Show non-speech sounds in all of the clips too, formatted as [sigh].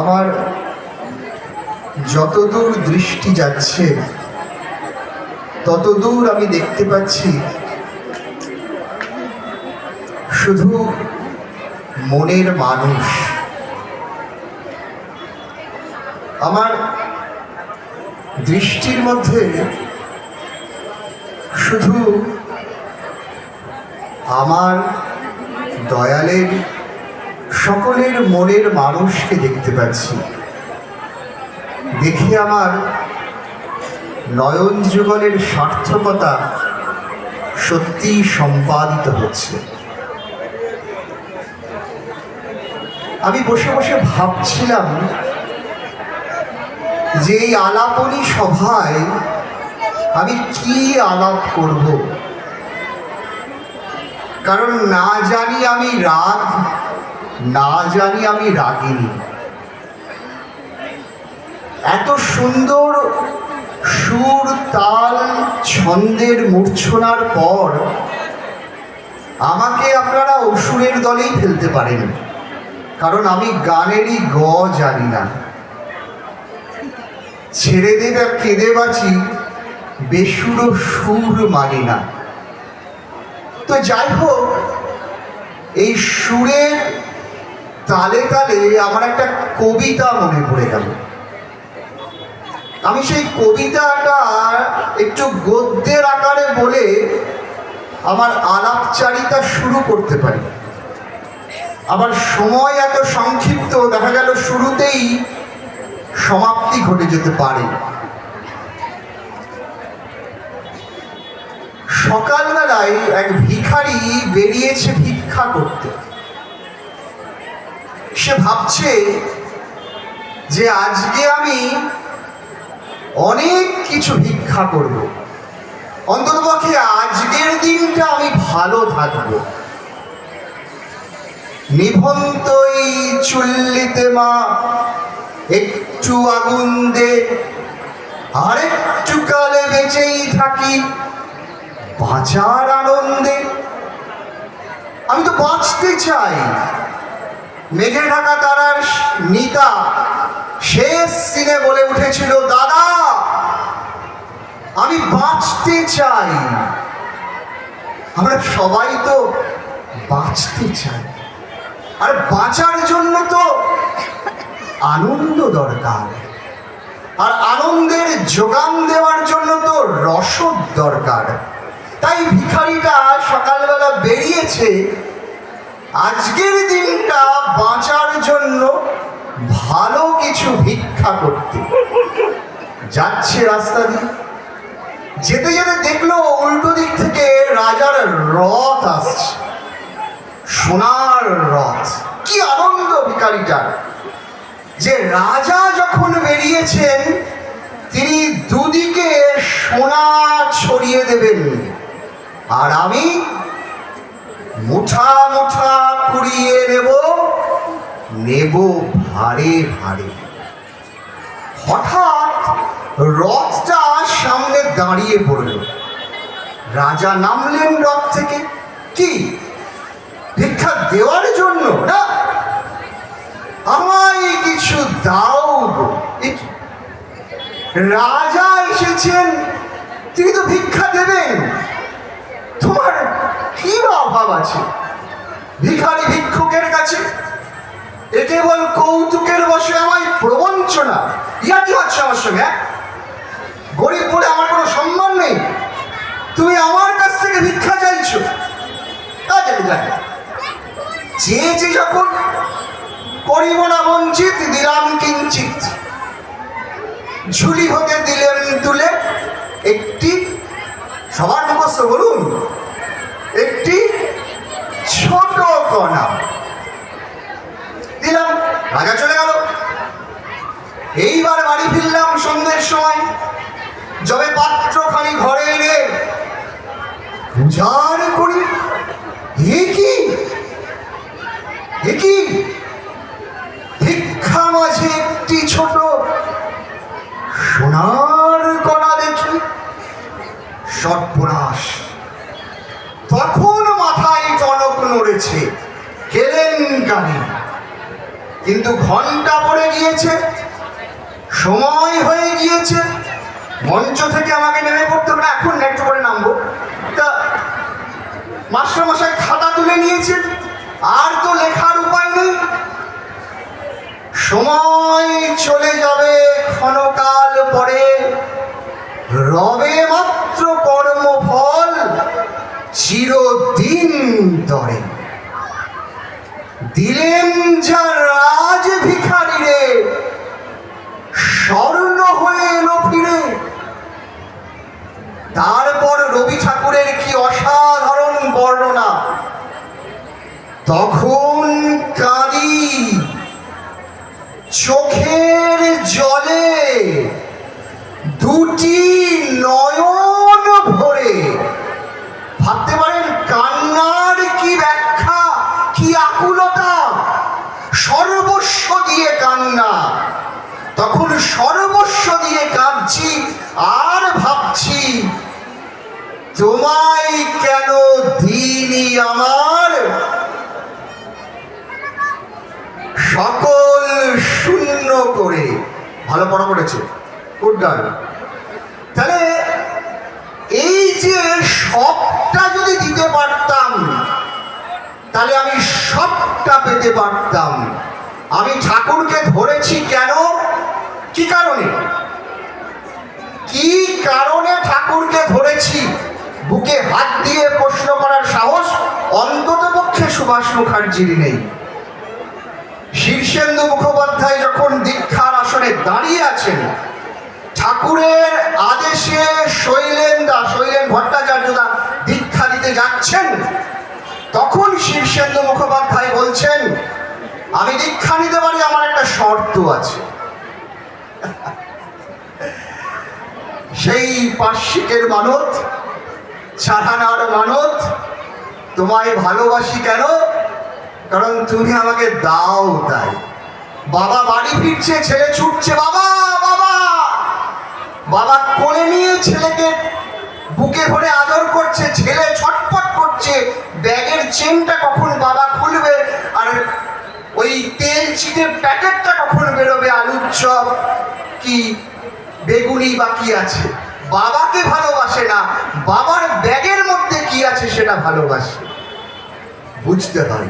আমার যতদূর দৃষ্টি যাচ্ছে, ততদূর আমি দেখতে পাচ্ছি শুধু মনের মানুষ। আমার দৃষ্টির মধ্যে শুধু আমার দয়ালের সকলের মনের মানুষকে দেখতে পাচ্ছি। দেখে আমার নয়ন যুগলের সার্থকতা সত্যি সম্পাদিত হচ্ছে। আমি বসে বসে ভাবছিলাম যে এই আলাপনী সভায় আমি কি আলাপ করব। কারণ না জানি আমি রাগ না জানি আমি রাগিনী। এত সুন্দর সুর, তাল, ছন্দের মূর্ছনার পর আমাকে আপনারা অসুরের দলেই ফেলতে পারেন। কারণ আমি গানেরই গ জানি না। ছেড়ে দেব আর কেঁদে বাঁচি, বেসুরো সুর মানি না। তো যাই হোক, এই সুরের তালে তালে আমার একটা কবিতা মনে পড়ে গেল। আমি সেই কবিতাটা একটু গদ্যের আকারে বলে আমার আলাপচারিতা শুরু করতে পারি। আবার সময় এত সংক্ষিপ্ত, দেখা গেল শুরুতেই সমাপ্তি ঘটে যেতে পারে। সকালবেলায় এক ভিখারি বেরিয়েছে ভিক্ষা করতে। সে ভাবছে যে আজকে আমি অনেক কিছু ভিক্ষা করব। অন্ততপক্ষে আজকের দিনটা আমি ভালো থাকব। নিভন্তই চুল্লিতে মা, একটু আগুন দে, আরেকটু কালে বেঁচেই থাকি, বাঁচার আনন্দে। আমি তো বাঁচতে চাই। মেঘে ঢাকা তারার নিতা শেষ সিনে বলে উঠেছিল, দাদা, আমি বাঁচতে চাই। আমরা সবাই তো বাঁচতে চাই। আর বাঁচার জন্য তো আনন্দ দরকার। আর আনন্দের যোগান দেওয়ার জন্য তো রসদ দরকার। তাই ভিখারিটা সকালবেলা বেরিয়েছে আজকের দিনটা বাঁচার জন্য ভালো কিছু ভিক্ষা করতে। যাচ্ছে রাস্তা দিয়ে। যেতে যেতে দেখল উল্টো দিক থেকে রাজার রথ আসছে। সোনার রথ। কি আনন্দ ভিখারিটার যে রাজা যখন বেরিয়েছেন, তিনি দুদিকে সোনা ছড়িয়ে দেবেন। আর আমি মুঠা মুঠা কুড়িয়ে নেব নেব ভারে ভারে। হঠাৎ রথটা সামনে দাঁড়িয়ে পড়ল। রাজা নামলেন রথ থেকে। কি? ভিক্ষা দেওয়ার জন্য না? আমায় কিছু দাও। রাজা এসেছেন, তিনি তো ভিক্ষা দেবেন। তোমার কি বা অভাব আছে? ভিখারি ভিক্ষুকের কাছে? এ কেবল কৌতুকের বসে আমায় প্রবঞ্চনা। ইয়া কি হচ্ছে আমার সঙ্গে হ্যাঁ? গরিব বলে আমার কোনো সম্মান নেই। তুমি আমার কাছ থেকে ভিক্ষা চাইছো। কাজে জানি চেয়েছি যখন করিব না বঞ্চিত, দিলাম কিঞ্চিত। ঝুলি হতে দিলেন তুলে একটি সবার মুখস্থ বলুন ছোট কণা। দিলাম, রাজা চলে গেল। এইবার বাড়ি ফিরলাম সন্ধ্যের সময়। যবে পাত্রখানি ঘরে এনে পূজার করি। কি? কি? ভিক্ষা মাঝে একটি ছোট সোনার কণা দেখি। সর্বনাশ। তখন মাথায় নড়েছে কেলেঙ্কারি কিন্তু ঘণ্টা পড়ে গিয়েছে, সময় হয়ে গিয়েছে। মঞ্চ থেকে আমাকে নেমে পড়তে হবে এখন একটু করে নামবো। তা মাস্টারমশাই খাতা তুলে নিয়েছেন, আর তো লেখার উপায় নেই। সময় চলে যাবে ক্ষণকাল পরে, রবে মাত্র কর্মফল। চিরদিন ধরে। দিলেন যা রাজ ভিখারি রে স্বর্ণ হয়ে এলো ফিরে। তারপর রবি ঠাকুরের কি অসাধারণ বর্ণনা। তখন কাঁদি চোখের জলে দুটি নয়ন ভরে ভাবতে পারেন কান্নার কি ব্যাখ্যা কি আকুলতা সর্বস্ব দিয়ে কান্না তখন সর্বস্ব দিয়ে কাঁদছি আর ভাবছি তোমায় কেন দিনই আমার? সকল শূন্য করে। ভালো পড়া পড়েছে। গুড গান তাহলে এই যে সবটা যদি দিতে পারতাম, তাহলে আমি সবটা পেতে পারতাম। আমি ঠাকুরকে ধরেছি কেন? কি কারণে? কি কারণে ঠাকুরকে ধরেছি? বুকে হাত দিয়ে প্রশ্ন করার সাহস অন্তত পক্ষে সুভাষ মুখার্জির নেই। শীর্ষেন্দু মুখোপাধ্যায় যখন দীক্ষার আসনে দাঁড়িয়ে আছেন, ঠাকুরের আদেশে শৈলেন্দা শৈলেন ভট্টাচার্যদা দীক্ষা দিতে যাচ্ছেন, তখন শীর্ষেন্দু মুখোপাধ্যায় বলছেন, আমি দীক্ষা নিতে পারি, আমার একটা শর্ত আছে। [laughs] সেই পার্শ্বিকের মানত ছাড়ানার মানত, তোমায় ভালোবাসি কেন? কারণ তুমি আমাকে দাও তাই। বাবা বাড়ি ফিরছে, ছেলে ছুটছে, বাবা বাবা! বাবা কোলে নিয়ে ছেলেকে বুকে ভরে আদর করছে, ছেলে ছটফট করছে, ব্যাগের চেনটা কখন বাবা খুলবে, আর ওই তেল চিটের প্যাকেটটা কখন বেরোবে, আলুর চপ, কি বেগুনি বা কি আছে? বাবাকে ভালোবাসে। না, বাবার ব্যাগের মধ্যে কি আছে সেটা ভালোবাসে। বুঝতে হয়।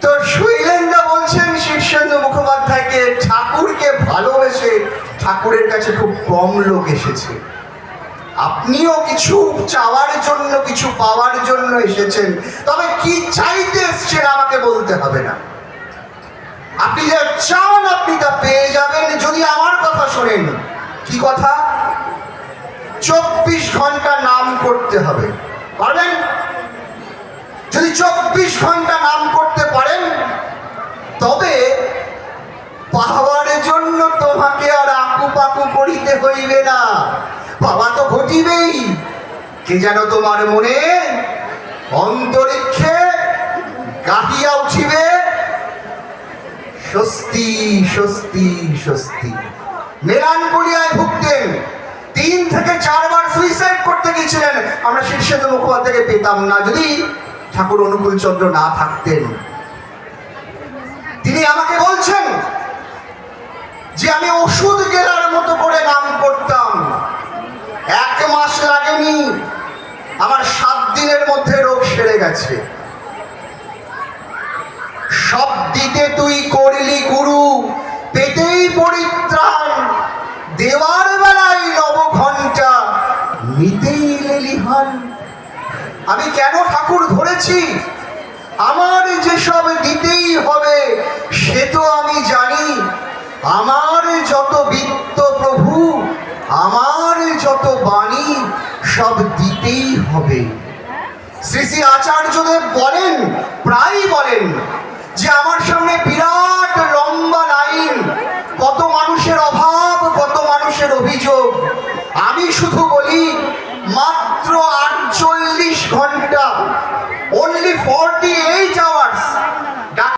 তো শৈলেন্দা বলছেন, শীর্ষেন্দু মুখোপাধ্যায়কে ঠাকুরকে ভালোবেসে ঠাকুরের কাছে খুব কম লোক এসেছে। আপনিও কিছু চাওয়ার জন্য, কিছু পাওয়ার জন্য এসেছেন। তবে কি চাইতে এসছেন আমাকে বলতে হবে না। আপনি যা চান আপনি তা পেয়ে যাবেন। যদি আমার কথা শোনেন, কি কথা? চব্বিশ ঘণ্টা নাম করতে হবে। পারবেন? যদি চব্বিশ ঘণ্টা নাম করতে পারেন, তবে পাওয়ার জন্য তোমাকে আর আকু পাকু করিতে হইবে না। পাওয়া তো ঘটিবেই। কে যেন তোমার মনে অন্তরিক্ষে গাহিয়া উঠিবে? স্বস্তি স্বস্তি স্বস্তি। মেলান করিয়ায় ভুগতেন। তিন থেকে চারবার সুইসাইড করতে গিয়েছিলেন। আমরা শীর্ষেন্দু মুখোপাধ্যায়কে পেতাম না। যদি ঠাকুর অনুকূল চন্দ্র না থাকতেন। তিনি আমাকে বলছেন যে আমি ওষুধ গেলার মতো করে নাম করতাম এক মাস লাগেনি আমার সাত দিনের মধ্যে রোগ সেরে গেছে সব দিতে তুই করলি গুরু পেতেই পরিত্রাণ দেওয়ার বেলায় নব ঘণ্টা নিতেই লেলিহান আমি কেন ঠাকুর ধরেছি? আমার যেসব দিতেই হবে, সে তো আমি জানি। আমার যত বিত্ত প্রভু, আমার যত বাণী, সব দিতেই হবে। শ্রী শ্রী আচার্যদেব বলেন, প্রায়ই বলেন, যে আমার সামনে বিরাট লম্বা লাইন, কত মানুষের অভাব, কত মানুষের অভিযোগ। আমি শুধু বলি মাত্র আটচল্লিশ ঘণ্টা। Only forty eight hours